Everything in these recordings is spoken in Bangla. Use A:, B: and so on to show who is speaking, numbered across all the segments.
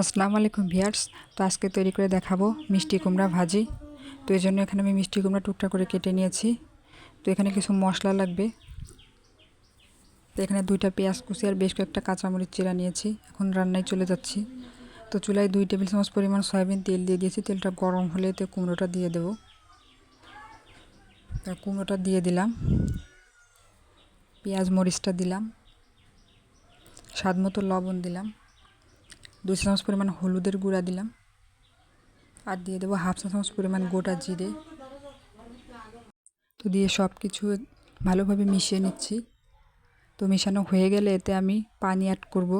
A: আসসালামু আলাইকুম ভিয়ার্স তো আজকে তৈরি করে দেখাবো মিষ্টি কুমড়া ভাজি। তো এই জন্য এখানে আমি মিষ্টি কুমড়া টুকটা করে কেটে নিয়েছি। তো এখানে কিছু মশলা লাগবে। তো এখানে দুইটা পেঁয়াজ কুচি আর বেশ কয়েকটা কাঁচামরিচ চিরা নিয়েছি। এখন রান্নায় চলে যাচ্ছি। তো চুলায় দুই টেবিল চামচ পরিমাণ সয়াবিন তেল দিয়ে দিয়েছি। তেলটা গরম হলে তো কুমড়োটা দিয়ে দেবো। তা কুমড়োটা দিয়ে দিলাম। পেঁয়াজ মরিচটা দিলাম। স্বাদ মতো লবণ দিলাম। দুই চামচ পরিমাণ হলুদের গুঁড়া দিলাম। আর দিয়ে দেবো হাফ চা চামচ পরিমাণ গোটা জিরে। তো দিয়ে সব কিছু ভালোভাবে মিশিয়ে নিচ্ছি। তো মেশানো হয়ে গেলে এতে আমি পানি অ্যাড করব।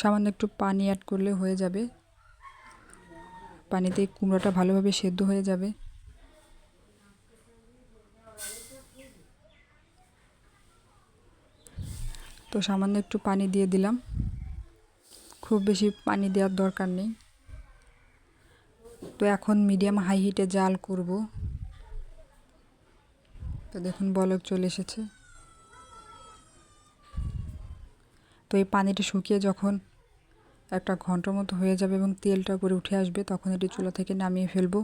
A: সামান্য একটু পানি অ্যাড করলে হয়ে যাবে। পানিতে কুমড়োটা ভালোভাবে সেদ্ধ হয়ে যাবে। তো সামান্য একটু পানি দিয়ে দিলাম। খুব বেশি পানি দেওয়ার দরকার নেই। তো এখন মিডিয়াম হাই হিটে জাল করব। তো দেখুন বলক চলে এসেছে। তো এই পানিটা শুকিয়ে যখন একটা ঘণ্টার মতো হয়ে যাবে এবং তেলটা উপরে উঠে আসবে, তখন এটি চুলা থেকে নামিয়ে ফেলব।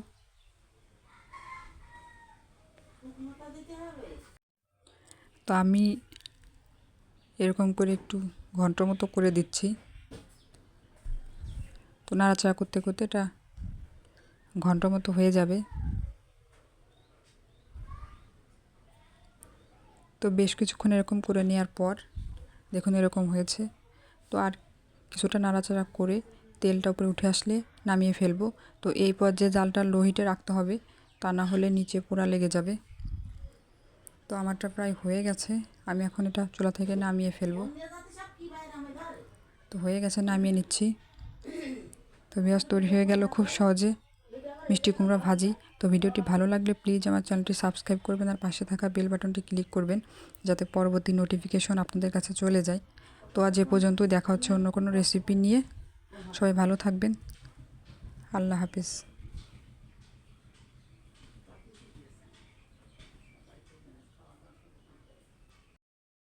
A: তো আমি এরকম করে একটু ঘণ্টার মতো করে দিচ্ছি। তো নাড়াচাড়া করতে করতে এটা ঘণ্টা মতো হয়ে যাবে। তো বেশ কিছুক্ষণ এরকম করে নেওয়ার পর দেখুন এরকম হয়েছে। তো আর কিছুটা নাড়াচাড়া করে তেলটা উপরে উঠে আসলে নামিয়ে ফেলব। তো এই পর্যায়ে জালটা লো হিটে রাখতে হবে, তা না হলে নিচে পোড়া লেগে যাবে। তো আমারটা প্রায় হয়ে গেছে, আমি এখন এটা চুলা থেকে নামিয়ে ফেলব। তো হয়ে গেছে, নামিয়ে নিচ্ছি। ভিউয়ার্স তৈরি হয়ে গেল খুব সহজে মিষ্টি কুমড়া ভাজি। তো ভিডিওটি ভালো লাগলে প্লিজ আমার চ্যানেলটি সাবস্ক্রাইব করবেন আর পাশে থাকা বেল বাটনটি ক্লিক করবেন যাতে পরবর্তী নোটিফিকেশন আপনাদের কাছে চলে যায়। তো আজ এ পর্যন্ত দেখা হচ্ছে অন্য কোনো রেসিপি নিয়ে। সবাই ভালো থাকবেন। আল্লাহ হাফিজ।